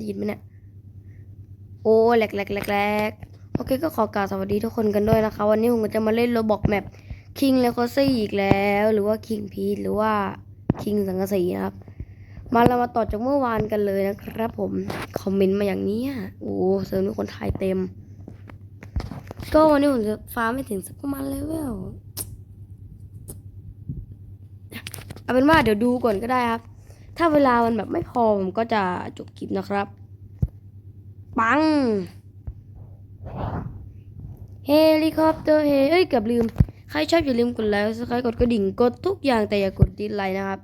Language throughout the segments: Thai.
ได้ยินไหมเนี่ย โอ้แหลกแหลกแหลกแหลกโอเคก็ขอกล่าวสวัสดีทุกคนกันด้วยนะคะ วันนี้ผมก็จะมาเล่นโรบอกแมปคิงเลโคซี่อีกแล้ว หรือว่าคิงพีทหรือว่าคิงสังกะสีนะครับ มาเรามาต่อจากเมื่อวานกันเลยนะครับผม คอมเมนต์มาอย่างนี้อะโอ้เซิร์ฟนี้คนไทยเต็ม ก็วันนี้ผมจะฟ้าไม่ถึงสักประมาณเลเวลเอาเป็นว่าเดี๋ยวดูก่อนก็ได้ครับ ถ้าเวลามันแบบไม่พอผมก็จะจบคลิปนะครับ ปัง เฮลิคอปเตอร์เฮเอ้ยเกือบลืม ใครชอบอย่าลืมกดไลค์สไครต์กดกระดิ่งกดทุกอย่างแต่อย่ากดดิสไลค์นะครับ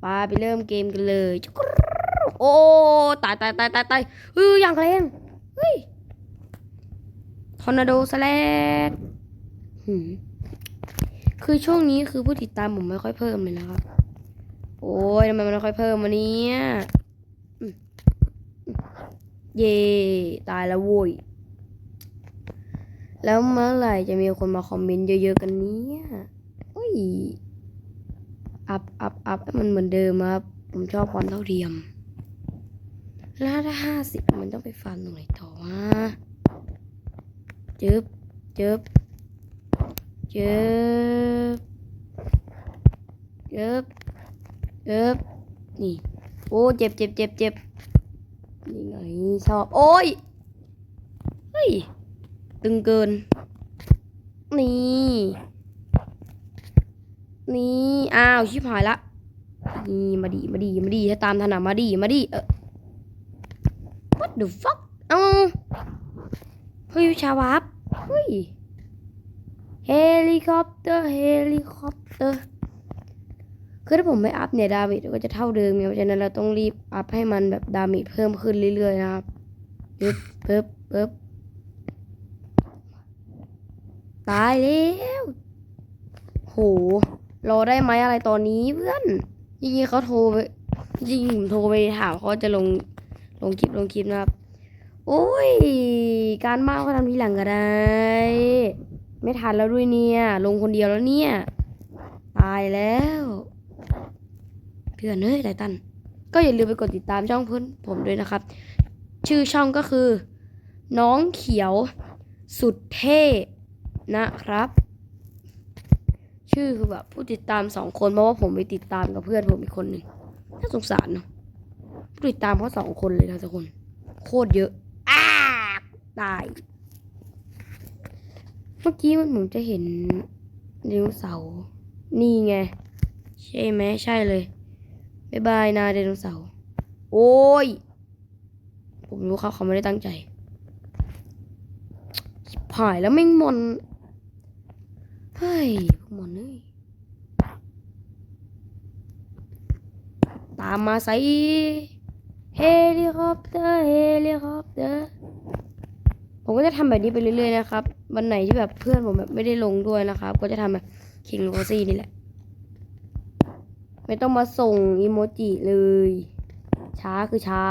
ไปไปเริ่มเกมกันเลยโอ้ตายตายตายตายตายเฮ้ยอย่างแรงเฮ้ยทอร์นาโดสแลดคือช่วงนี้คือผู้ติดตามผมไม่ค่อยเพิ่มเลยนะครับ โอ้ยทำไมมันไม่ค่อยเพิ่มมาเนี่ยเย่ตายแล้วโว้ย แล้วเมื่อไหร่จะมีคนมาคอมเมนต์เยอะๆกันเนี้ยอุ้ย อัพอัพอัพให้มันเหมือนเดิมครับ ผมชอบความเท่าเทียม แล้วถ้าห้าสิบมันต้องไปฟันตรงไหนต่อวะจึบจึบจึบจึบ จึบนี่ โอ้เจ็บเจ็บเจ็บเจ็บนี่ไงชอบ โอ้ย เฮ้ย ตึงเกิน นี่ นี่ อ้าว ชิบหายละ นี่ มาดี มาดี มาดี ถ้าตามถนัดมาดี มาดี เออ what the fuck เอ้าเฮ้ยชาวับเฮ้ย เฮลิคอปเตอร์ เฮลิคอปเตอร์ คือถ้าผมไม่อัพเนี่ยดาเมจก็จะเท่าเดิมไงเพราะฉะนั้นเราต้องรีบอัพให้มันแบบดาเมจเพิ่มขึ้นเรื่อยๆนะครับปึ๊บปึ๊บปึ๊บตายแล้วโหรอได้ไหมอะไรตอนนี้เพื่อนจริงๆเขาโทรไปจริงๆผมโทรไปถามเขาจะลงลงคลิปลงคลิปนะครับ โอ้ย การมากก็ทำทีหลังก็ได้ ไม่ทันแล้วด้วยเนี่ย ลงคนเดียวแล้วเนี่ย ตายแล้ว เพื่อนเอ้ยไททันก็อย่าลืมไปกดติดตามช่องเพื่อนผมด้วยนะครับ ชื่อช่องก็คือ น้องเขียวสุดเท่นะครับ ชื่อคือแบบผู้ติดตามสองคนเพราะว่าผมไปติดตามกับเพื่อนผมอีกคนหนึ่งน่าสงสารเนาะผู้ติดตามเขาสองคนเลยนะทุกคน โคตรเยอะอ้าตาย เมื่อกี้มันผมจะเห็นไดโนเสาร์นี่ไง ใช่ไหมใช่เลย บายบายนาไดโนเสาร์โอ้ย ผมรู้เขาเขาไม่ได้ตั้งใจชิบหายแล้วไม่งมนเฮ้ยพวกมันเอ้ยตามมาใส่เฮลิคอปเตอร์เฮลิคอปเตอร์ผมก็จะทำแบบนี้ไปเรื่อยๆนะครับ วันไหนที่แบบเพื่อนผมแบบไม่ได้ลงด้วยนะครับ ก็จะทำแบบคิงโ o ซี่นี่แหละ ไม่ต้องมาส่งอีโมจิเลย ช้าคือช้า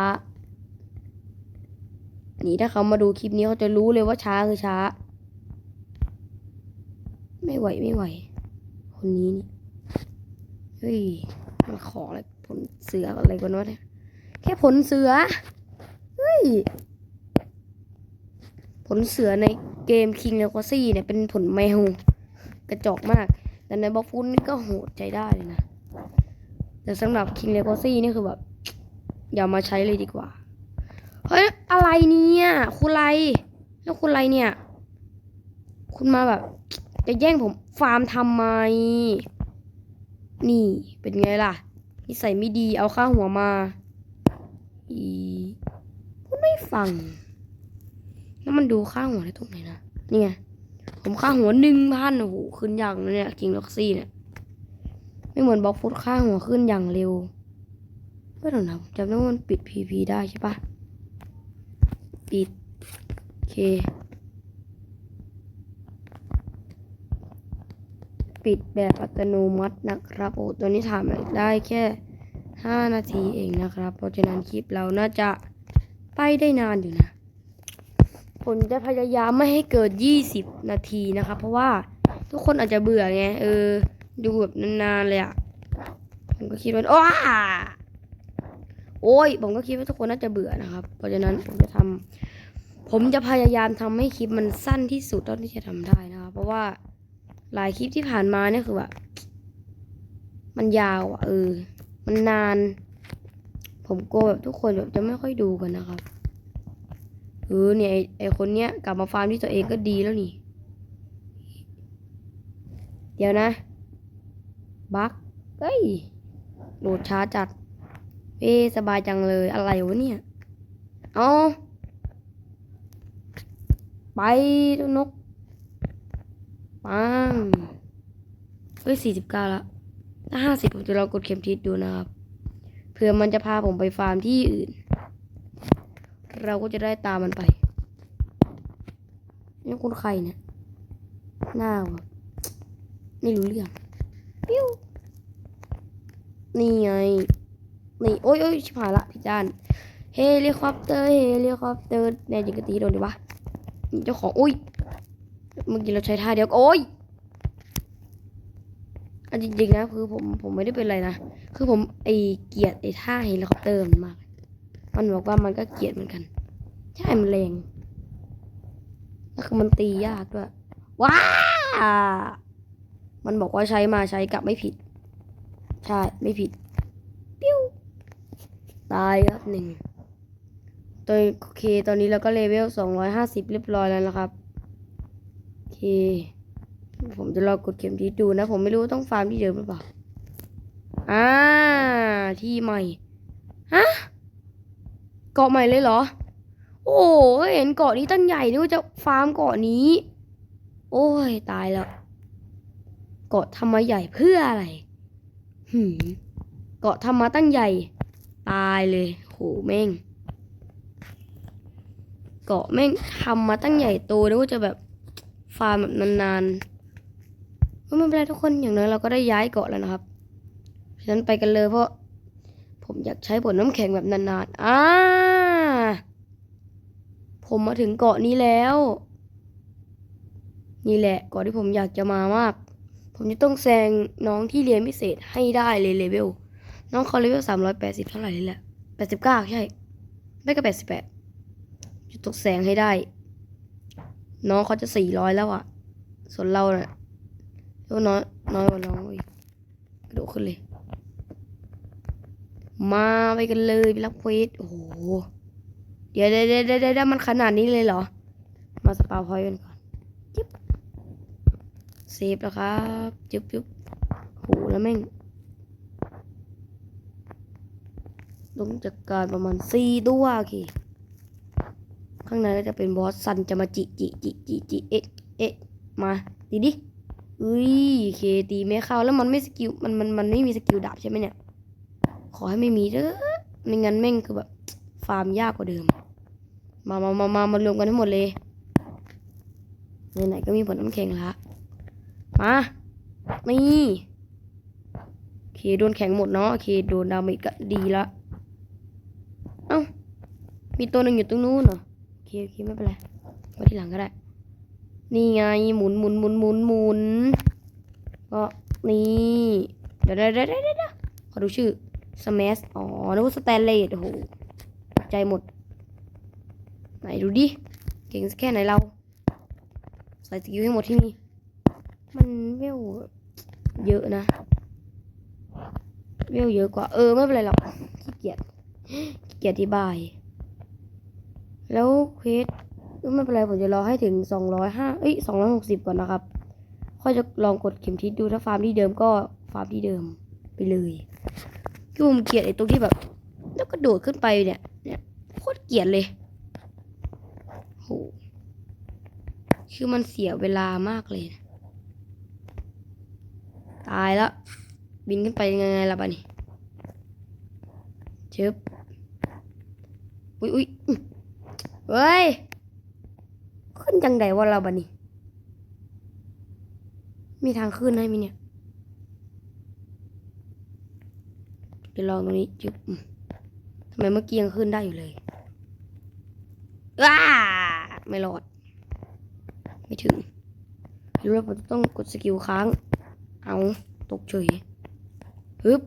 นี่ถ้าเขามาดูคลิปนี้เขาจะรู้เลยว่าช้าคือช้า ไม่ไหวไม่ไหว คนนี้นี่ เฮ้ยมันขออะไรผลเสืออะไรกันวะเนี่ยแค่ผลเสือ เฮ้ย ผลเสือในเกม King l e g a c y เนี่ยเป็นผลแมว กระจอกมาก แต่ในบล็อกฟุตนี่ก็โหดใจได้เลยนะ แต่สำหรับ King l e g a c y นี่คือแบบ อย่ามาใช้เลยดีกว่า เฮ้ย อะไรเนี่ย คุณไรแล้วคุณไรเนี่ย คุณมาแบบ จะแย่งผมฟาร์มทำไม นี่เป็นไงล่ะ นิสัยไม่ดีเอาข้าหัวมา อีพูดไม่ฟังแล้วมันดูค่าหัวได้ตรงไหนนะนี่ไงผมค่าหัวหนึ่งพันโอ้โหขึ้นอย่างเลยเนี่ยกิงล็อกซี่เนี่ย ไม่เหมือนบล็อกฟุตค่าหัวขึ้นอย่างเร็วก็ต้องนะจำได้ว่ามันปิดพีพีได้ใช่ปะปิดโอเค ปิดแบบอัตโนมัตินะครับ โอ้ตัวนี้ถามได้แค่ 5 นาทีเองนะครับ เพราะฉะนั้นคลิปเราน่าจะไปได้นานอยู่นะ ผมจะพยายามไม่ให้เกิด20 นาทีนะครับ เพราะว่าทุกคนอาจจะเบื่อไง เออ ดูแบบนานๆเลยอะผมก็คิดว่าโอ้าโอ้ย ผมก็คิดว่าทุกคนน่าจะเบื่อนะครับ เพราะฉะนั้นผมจะทำผมจะพยายามทำให้คลิปมันสั้นที่สุดเท่าที่จะทำได้นะครับ เพราะว่าหลายคลิปที่ผ่านมาเนี่ยคือแบบมันยาวอะเออ มันนาน ผมกลัวแบบทุกคนแบบจะไม่ค่อยดูกันนะครับเออเนี่ยไอ้ไอคนเนี้ยกลับมาฟาร์มที่ตัวเองก็ดีแล้วนี่ เดี๋ยวนะ บักเอ้ย โหลดช้าจัด เอ๊ะสบายจังเลย อะไรวะเนี่ย เอาไปนก ปัง เฮ้ยสี่สิบเก้าละ ถ้าห้าสิบผมจะลองกดเข็มทิศดูนะครับ เผื่อมันจะพาผมไปฟาร์มที่อื่น เราก็จะได้ตามมันไป นี่คุณใครเนี่ย หน้าแบบไม่รู้เรื่อง ปิ้วนี่ไง นี่ โอ้ยโอ้ยชิบหายละพี่จานเฮลิคอปเตอร์ เฮลิคอปเตอร์แน่จริงกะตีโดนดิวะ เจ้าของอุ้ย เมื่อกี้เราใช้ท่าเดียว โอ้ยอันจริงๆนะคือผมผมไม่ได้เป็นอะไรนะ คือผมไอเกียดไอท่าเฮลิคอปเตอร์มันมาก มันบอกว่ามันก็เกียดเหมือนกัน ใช่มันแรงแล้วคือมันตียากด้วย ว้า มันบอกว่าใช้มาใช้กลับไม่ผิด ใช่ ไม่ผิด ปิ้ว ตายครับหนึ่งตัวโอเค ตอนนี้เราก็เลเวลสองร้อยห้าสิบเรียบร้อยแล้วนะครับ โอเค ผมจะรอกดเข็มทิศดูนะ ผมไม่รู้ต้องฟาร์มที่เดิมหรือเปล่า อ่า ที่ใหม่ ฮะ เกาะใหม่เลยเหรอ โอ้เห็นเกาะนี้ตั้งใหญ่นึกว่าจะฟาร์มเกาะนี้ โอ้ย ตายแล้ว เกาะทำมาใหญ่เพื่ออะไร หืม เกาะทำมาตั้งใหญ่ ตายเลย โหแม่ง เกาะแม่งทำมาตั้งใหญ่โตนึกว่าจะแบบฟาร์มแบบนานๆก็ไม่เป็นไรทุกคนอย่างน้อยเราก็ได้ย้ายเกาะแล้วนะครับ ฉะนั้นไปกันเลยเพราะ ผมอยากใช้ผลน้ำแข็งแบบนานๆ อ่า ผมมาถึงเกาะนี้แล้ว นี่แหละเกาะที่ผมอยากจะมามาก ผมจะต้องแซงน้องที่เรียนพิเศษให้ได้เลยเลเวล น้องเขาเลเวลสามร้อยแปดสิบเท่าไหร่นี่แหละแปดสิบเก้าใช่ ไม่ก็แปดสิบแปดจะตกแสงให้ได้ น้องเขาจะสี่ร้อยแล้วอะส่วนเราเนี่ยก็น้อยน้อยกว่าน้องอีกกระโดดขึ้นเลย มาไปกันเลยไปรับเควสโอ้โห เดี๋ยวเดี๋ยวเดี๋ยวเดี๋ยวเดี๋ยวมันขนาดนี้เลยเหรอ มาสปาพอยต์กันก เซฟแล้วครับจุ๊บจุ๊บโหแล้วแม่งลงจากการประมาณสี่ตัวโอเคข้างในก็จะเป็นบอสซันจะมาจิจิจิจิจิเอ๊ะเอ๊ะมาตีดิอุ้ยโอเคตีไม่เข้าแล้วมันไม่สกิลมันมันมันไม่มีสกิลดาบใช่ไหมเนี่ย ขอให้ไม่มีเด้อไม่งั้นแม่งคือแบบฟาร์มยากกว่าเดิม มามามามามารวมกันทั้งหมดเลยไหนๆก็มีผลน้ำแข็งละ มานี่โอเคโดนแข็งหมดเนาะโอเคโดนดาเมจก็ดีละเอ้ามีตัวหนึ่งอยู่ตรงนู้นเหรอโอเคโอเคไม่เป็นไรไว้ทีหลังก็ได้ นี่ไงหมุนหมุนหมุนหมุนหมุนก็นี่เดี๋ยวเดี๋ยวเดี๋ยวเดี๋ยวเดี๋ยวขอดูชื่อ smash อ๋อนึกว่าสแตนเลสโอ้โหใจหมด ไหนดูดิ เก่งแค่ไหนเรา ใส่สกิลให้หมดที่นี่ มันเวลเยอะนะ เวลเยอะกว่า เออ ไม่เป็นไรหรอกขี้เกียจขี้เกียจอธิบาย แล้วเควสไม่เป็นไร ผมจะรอให้ถึงสองร้อยห้าเอ้ยสองร้อยหกสิบก่อนนะครับ ค่อยจะลองกดเข็มทิศดูถ้าฟาร์มที่เดิมก็ฟาร์มที่เดิมไปเลยคือผมเกลียดไอ้ตรงที่แบบ แล้วก็โดดขึ้นไปเนี่ยเนี่ยโคตรเกลียดเลยโหคือมันเสียเวลามากเลยนะายแล้ว บินขึ้นไปยังไงล่ะบ้านี่เชิบอุ้ยอุ้ยเฮ้ย ขึ้นจังไดวะเราบันนี้มีทางขึ้นให้มีเนี่ยเดี๋ยวลองตรงนี้จุ๊บทำไมเมื่อกี้ยังขึ้นได้อยู่เลยอ้าไม่รอด ไม่ถึงรู้ว่าผมต้องกดสกิลค้าง เอา ตกเฉยฮึบ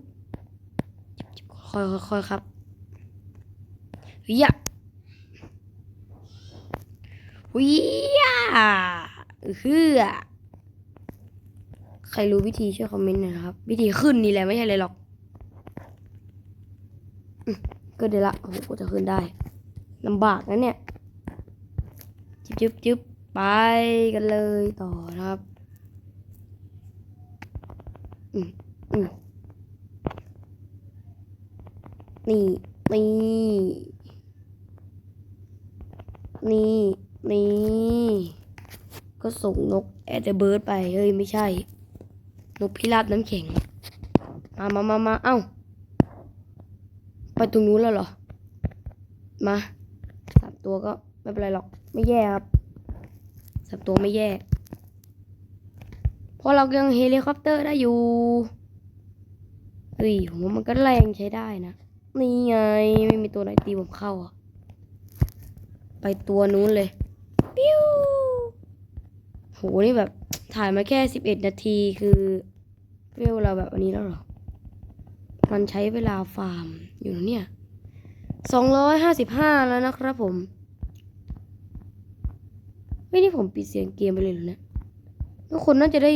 ค่อยค่อยครับเฮียเฮียเฮือใครรู้วิธีช่วยคอมเมนต์หน่อยนะครับ วิธีขึ้นนี่แหละไม่ใช่เลยหรอกอก็เดี๋ยวละโอ้โหจะขึ้นได้ลำบากนะเนี่ยจึ๊บจึ๊บจึ๊บไปกันเลยต่อครับ อืมอืมนี่นี่ นี่นี่ ก็ส่งนกแอดเบิร์ดไป เฮ้ย ไม่ใช่ นกพิราบน้ำแข็ง มามามามาเอ้า ไปตรงนู้นแล้วเหรอ มาสามตัวก็ไม่เป็นไรหรอก ไม่แย่ครับสามตัวไม่แย่ เพราะเรายังเฮลิคอปเตอร์ได้อยู่เฮ้ยผมว่ามันก็แรงใช้ได้นะ นี่ไง ไม่มีตัวไหนตีผมเข้าอะ ไปตัวนู้นเลย ปิ้วโห นี่แบบถ่ายมาแค่สิบเอ็ดนาทีคือเวลเราแบบอันนี้แล้วหรอ มันใช้เวลาฟาร์มอยู่เนี่ยสองร้อยห้าสิบห้าแล้วนะครับผม ไม่นี่ผมปิดเสียงเกมไปเลยหรอเนี่ย ทุกคนน่าจะได้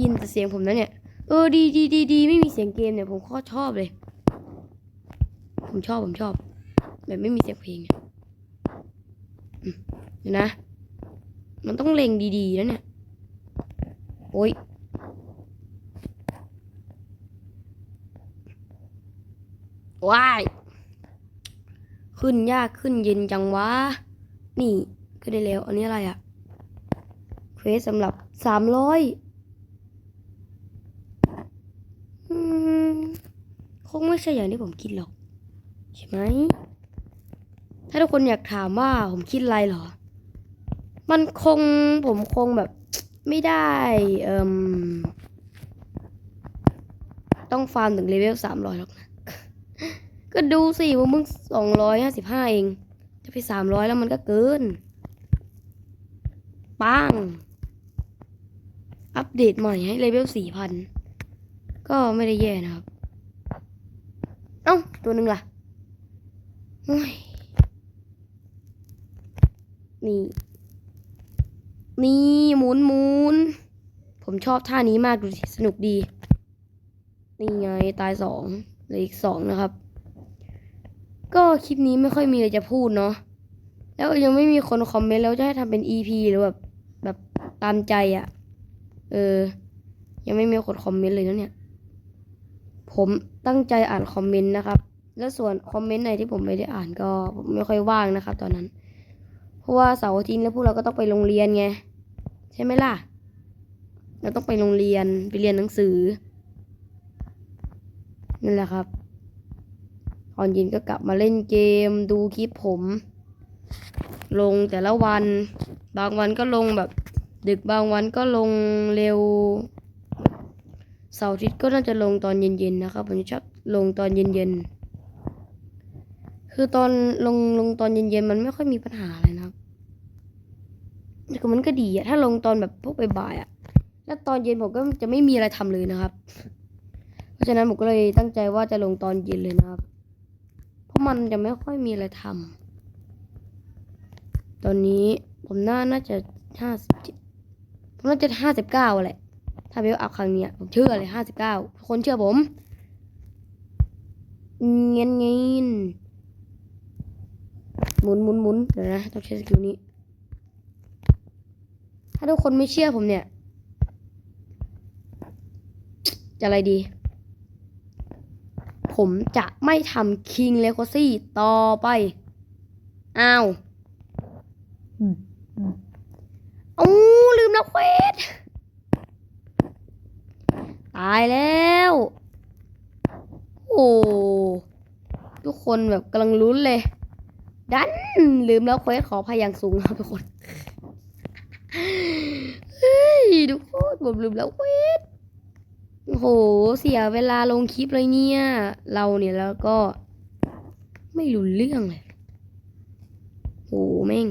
ยินแต่เสียงผมนะเนี่ย เออดีดีดีดีไม่มีเสียงเกมเนี่ยผมโคตรชอบเลย ผมชอบผมชอบ แบบไม่มีเสียงเพลงเนี่ยเดี๋ยวนะ มันต้องเล็งดีๆนะเนี่ย โอ้ยว้ายขึ้นยากขึ้นเย็นจังวะ นี่ขึ้นได้แล้ว อันนี้อะไรอะ ควสสำหรับสามร้อยคงไม่ใช่อย่างที่ผมคิดหรอก ใช่ไหม ถ้าทุกคนอยากถามว่าผมคิดอะไรหรอ มันคงผมคงแบบไม่ได้เอ่มต้องฟาร์มถึงเลเวลสามร้อยหรอกนะ ก็ดูสิว่ามึงสองร้อยห้าสิบห้าเอง จะไปสามร้อยแล้วมันก็เกิน ปัง อัปเดตใหม่ให้เลเวลสี่พันก็ไม่ได้แย่นะครับ เอ้า ตัวหนึ่งล่ะนี่ นี่หมุนหมุน ผมชอบท่านี้มากดูสิ สนุกดี นี่ไง ตายสองเหลืออีกสองนะครับ ก็คลิปนี้ไม่ค่อยมีอะไรจะพูดเนาะ แล้วยังไม่มีคนคอมเมนต์แล้วจะให้ทำเป็น EP หรือแบบ แบบตามใจอะ่ะ เออ ยังไม่มีคนคอมเมนต์เลยนะเนี่ย ผมตั้งใจอ่านคอมเมนต์นะครับ แล้วส่วนคอมเมนต์ไหนที่ผมไม่ได้อ่านก็ไม่ค่อยว่างนะครับ ตอนนั้น เพราะว่าเสาร์อาทิตย์แล้วพวกเราก็ต้องไปโรงเรียนไง ใช่ไหมล่ะ เราต้องไปโรงเรียนไปเรียนหนังสือ นั่นแหละครับตอนเย็นก็กลับมาเล่นเกมดูคลิปผม ลงแต่ละวัน บางวันก็ลงแบบ ดึกบางวันก็ลงเร็วเสาร์อาทิตย์ก็น่าจะลงตอนเย็นๆนะครับผมชอบลงตอนเย็นๆคือตอนลงลงตอนเย็นๆมันไม่ค่อยมีปัญหาอะไรนะครับแต่ก็มันก็ดีอะถ้าลงตอนแบบพวกบ่ายๆอะแล้วตอนเย็นผมก็จะไม่มีอะไรทำเลยนะครับ เพราะฉะนั้นผมก็เลยตั้งใจว่าจะลงตอนเย็นเลยนะครับ เพราะมันจะไม่ค่อยมีอะไรทำตอนนี้ผมน่าน่าจะห้าสิบผม น่าจะห้าสิบเก้าแหละ ถ้าเบลอัพครั้งเนี้ยผมเชื่อเลยห้าสิบเก้าคนเชื่อผม เงี้ยเงี้ยหมุนหมุนหมุนเดี๋ยวนะ ต้องใช้สกิลนี้ ถ้าทุกคนไม่เชื่อผมเนี่ย จะอะไรดี ผมจะไม่ทำคิงเลโคซี่ต่อไป อ้าว อืมแล้ว เควสตายแล้ว โอ้ทุกคนแบบกำลังลุ้นเลย ดัน ลืมแล้วเควสขอพยางสูงครับทุกคน เฮ้ย ทุกคนผมลืมแล้วเควสโอ้โห เสียเวลาลงคลิปเลยเนี่ย เราเนี่ยแล้วก็ ไม่รู้เรื่องเลยโหแม่ง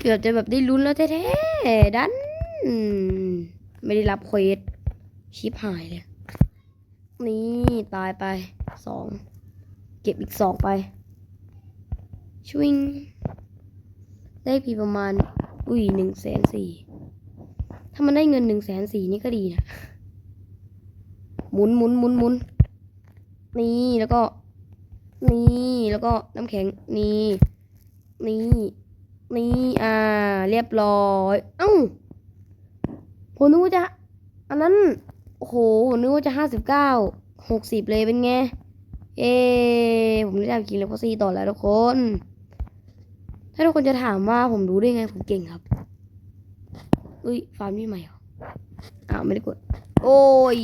เกือบจะแบบได้ลุ้นแล้วแท้ๆดันไม่ได้รับเควสชิปหายเลย นี่ตายไปสองเก็บอีกสองไปชวิงได้พีประมาณ อุ้ยหนึ่งแสนสี่ถ้ามันได้เงินหนึ่งแสนสี่นี่ก็ดีนะ หมุนหมุนหมุนหมุนนี่แล้วก็ นี่แล้วก็น้ำแข็ง นี่ นี่ นี่อ่า เรียบร้อยเอ้าผมนึกว่าจะ อันนั้นโอ้โหผมนึกว่าจะห้าสิบเก้าหกสิบเลยเป็นไงเอผมได้ทำกินเลเวลสี่ต่อแล้วทุกคน ถ้าทุกคนจะถามว่าผมรู้ได้ไงผมเก่งครับอุ้ยฟาร์มนี่ใหม่เหรออ้าวไม่ได้กด โอ้ย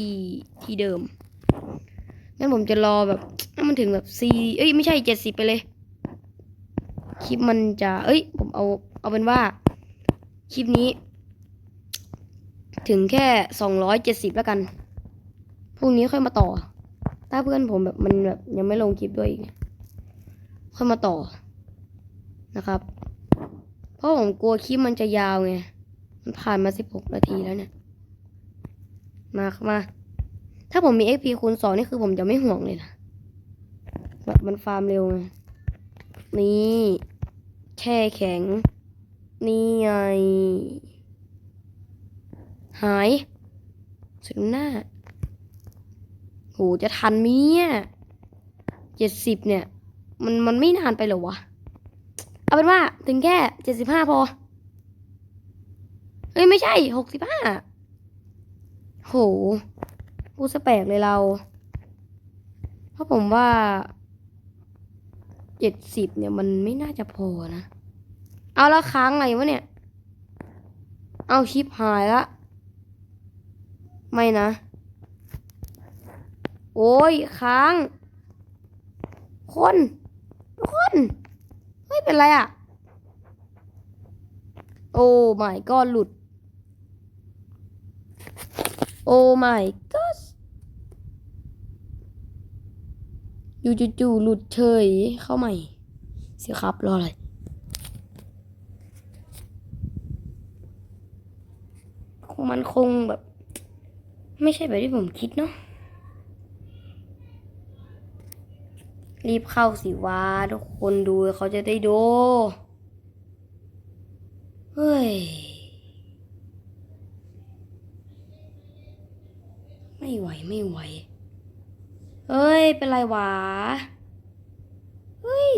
ที่เดิมงั้นผมจะรอแบบมันถึงแบบสี่เอ้ยไม่ใช่เจ็ดสิบไปเลย คลิปมันจะ เอ้ย เอา เอาเป็นว่า คลิปนี้ ถึงแค่สองร้อยเจ็ดสิบแล้วกัน พรุ่งนี้ค่อยมาต่อ ถ้าเพื่อนผมแบบมันแบบยังไม่ลงคลิปด้วยอีก ค่อยมาต่อ นะครับ เพราะผมกลัวคลิปมันจะยาวไง มันผ่านมาสิบหกนาทีแล้วเนี่ย มามา ถ้าผมมี XP คูณสองนี่คือผมจะไม่ห่วงเลยนะ แบบมันฟาร์มเร็วไง นี่ ช่แข็ง นี่ไง หาย สุดหน้าโหจะทันไหมเนี่ยเจ็ดสิบเนี่ย มันมันไม่นานไปหรอวะ เอาเป็นว่าถึงแค่เจ็ดสิบห้าพอเฮ้ย ไม่ใช่หกสิบห้าโหพูดสแปลกเลยเรา เพราะผมว่า เจ็ดสิบเนี่ยมันไม่น่าจะพอนะ เอาแล้วค้างไงวะเนี่ย เอาชิปหายละ ไม่นะ โอ้ยค้าง คนคนเฮ้ยเป็นไรอะ่ะ โอ้ my god หลุด โอ้ my god อยู่จู่ๆหลุดเฉยเข้าใหม่เสียครับรออะไรมันคงแบบ ไม่ใช่แบบที่ผมคิดเนาะรีบเข้าสิวะทุกคนดูเขาจะได้ดูเฮ้ย ไม่ไหวไม่ไหว เฮ้ย เป็นไรวะ เฮ้ย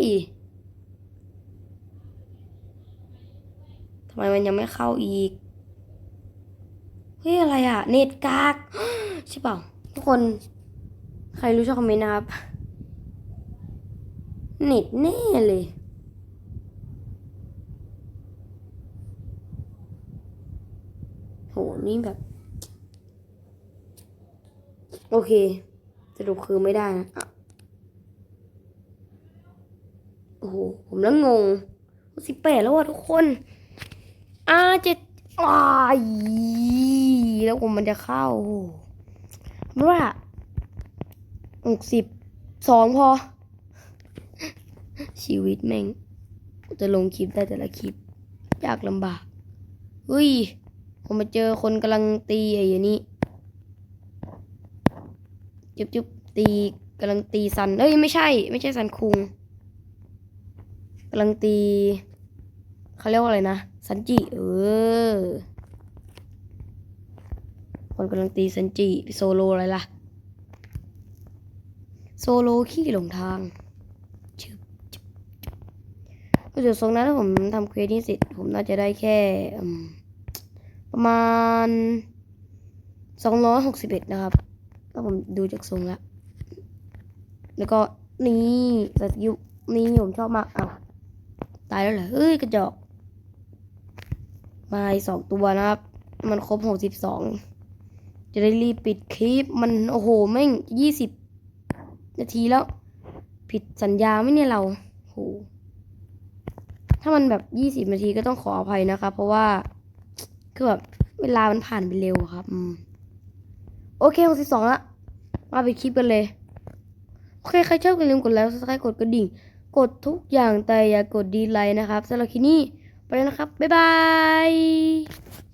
ทำไมมันยังไม่เข้าอีก เฮ้ย อะไรอะเน็ตกากใช่เปล่า ทุกคน ใครรู้ช่วยคอมเมนต์นะครับ เน็ตแน่เลยโหนี่แบบ โอเค สรุปคือไม่ได้นะโอ้โห ผมแล้วงงสิบแปดแล้วอะทุกคนอ่าเจ็ดอ้ายแล้วผมมันจะเข้าไม่ว่าหกสิบสองพอ ชีวิตแม่ง จะลงคลิปได้แต่ละคลิปยากลำบากเฮ้ย ผมมาเจอคนกำลังตีไอ้ยนี้ จุบจุบตีกำลังตีซันเอ้ยไม่ใช่ ไม่ใช่ซันคุงกำลังตีเขาเรียกว่าอะไรนะซันจิเออคนกำลังตีซันจิโซโลอะไรล่ะ โซโลขี้หลงทางชึบชึบชึบจุดทรงนั้นถ้าผมทำเควสนี้เสร็จผมน่าจะได้แค่ประมาณสองร้อยหกสิบเอ็ดนะครับ ถ้าผมดูจากทรงแล้ว แล้วก็นี่สกิลนี่ผมชอบมากอ้าวตายแล้วเหรอเฮ้ยกระจอก มาสองตัวนะครับ มันครบหกสิบสองจะได้รีบปิดคลิป มันโอ้โหแม่งยี่สิบนาทีแล้ว ผิดสัญญาไหมเนี่ยเราโหถ้ามันแบบยี่สิบนาทีก็ต้องขออภัยนะครับเพราะว่า คือแบบเวลามันผ่านไปเร็วครับอืม โอเคหกสิบสองละมาไปคลิปกันเลย โอเค ใครชอบก็ลืมกดไลค์กดซับสไครต์กดกระดิ่ง กดทุกอย่างแต่อย่ากดดีไลค์นะครับสำหรับคลิปนี้ไปแล้วนะครับ บ๊ายบาย